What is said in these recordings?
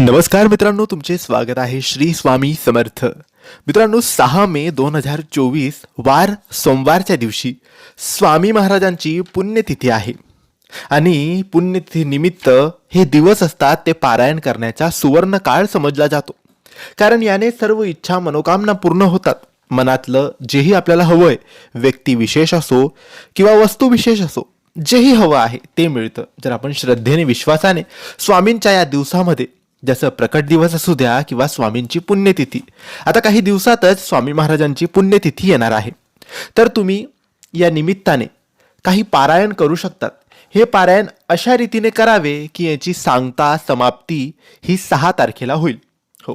नमस्कार मित्रांनो तुमचे स्वागत आहे श्री स्वामी समर्थ. मित्रांनो सहा मे दोन हजार चोवीस वार सोमवारच्या दिवशी स्वामी महाराजांची पुण्यतिथी आहे. आणि पुण्यतिथीनिमित्त हे दिवस असतात ते पारायण करण्याचा सुवर्ण काळ समजला जातो. कारण याने सर्व इच्छा मनोकामना पूर्ण होतात. मनातलं जेही आपल्याला हवंय व्यक्तिविशेष असो किंवा वस्तूविशेष असो जेही हवं आहे ते मिळतं. जर आपण श्रद्धेने विश्वासाने स्वामींच्या या दिवसामध्ये जसं प्रकट दिवस असू द्या किंवा स्वामींची पुण्यतिथी. आता काही दिवसातच स्वामी महाराजांची पुण्यतिथी येणार आहे. तर तुम्ही या निमित्ताने काही पारायण करू शकतात. हे पारायण अशा रीतीने करावे की याची सांगता समाप्ती ही सहा तारखेला होईल. हो.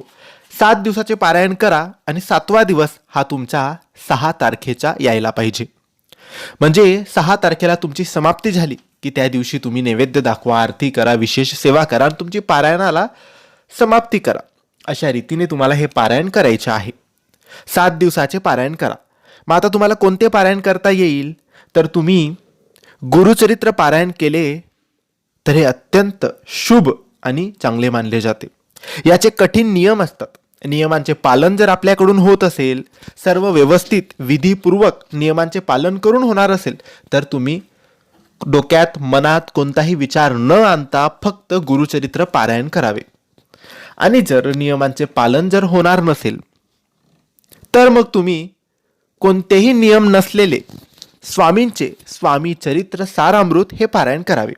सात दिवसाचे पारायण करा आणि सातवा दिवस हा तुमचा सहा तारखेचा यायला पाहिजे. म्हणजे सहा तारखेला तुमची समाप्ती झाली. की त्या दिवशी तुम्ही नैवेद्य दाखवा आरती करा विशेष सेवा करा आणि तुमची पारायणाला समाप्ती करा. अशा रीतीने तुम्हाला हे पारायण करायचे आहे. सात दिवसाचे पारायण करा. मग आता तुम्हाला कोणते पारायण करता येईल? तर तुम्ही गुरुचरित्र पारायण केले तर हे अत्यंत शुभ आणि चांगले मानले जाते. याचे कठीण नियम असतात. नियमांचे पालन जर आपल्याकडून होत असेल सर्व व्यवस्थित विधीपूर्वक नियमांचे पालन करून होणार असेल तर तुम्ही डोक्यात मनात कोणताही विचार न आणता फक्त गुरुचरित्र पारायण करावे. आणि जर नियमांचे पालन जर होणार नसेल तर मग तुम्ही कोणतेही नियम नसलेले स्वामींचे स्वामी चरित्र सारामृत हे पारायण करावे.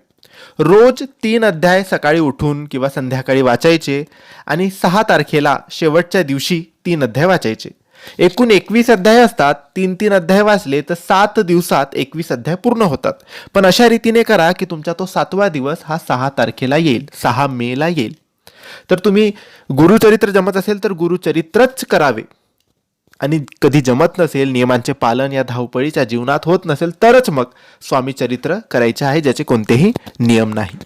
रोज तीन अध्याय सकाळी उठून किंवा संध्याकाळी वाचायचे आणि सहा तारखेला शेवटच्या दिवशी तीन अध्याय वाचायचे. एकूण एकवीस अध्याय असतात तीन तीन अध्याय वाचले तर सात दिवसात एकवीस अध्याय पूर्ण होतात. पण अशा रीतीने करा की तुमचा तो सातवा दिवस हा सहा तारखेला येईल सहा मेला येईल. तर तुम्ही गुरुचरित्र जमत असेल तर गुरुचरित्रच करावे. आणि कधी जमत नसेल नियमांचे पालन या धावपळीच्या जीवनात होत नसेल तरच मग स्वामी चरित्र करायचे आहे ज्याचे कोणतेही नियम नाही.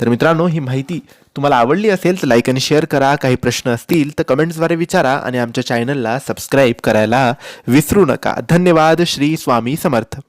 तर मित्रांनो ही माहिती तुम्हाला आवडली असेल तर लाईक आणि शेअर करा. काही प्रश्न असतील तर कमेंट्सद्वारे विचारा आणि आमच्या चॅनलला सबस्क्राईब करायला विसरू नका. धन्यवाद. श्री स्वामी समर्थ.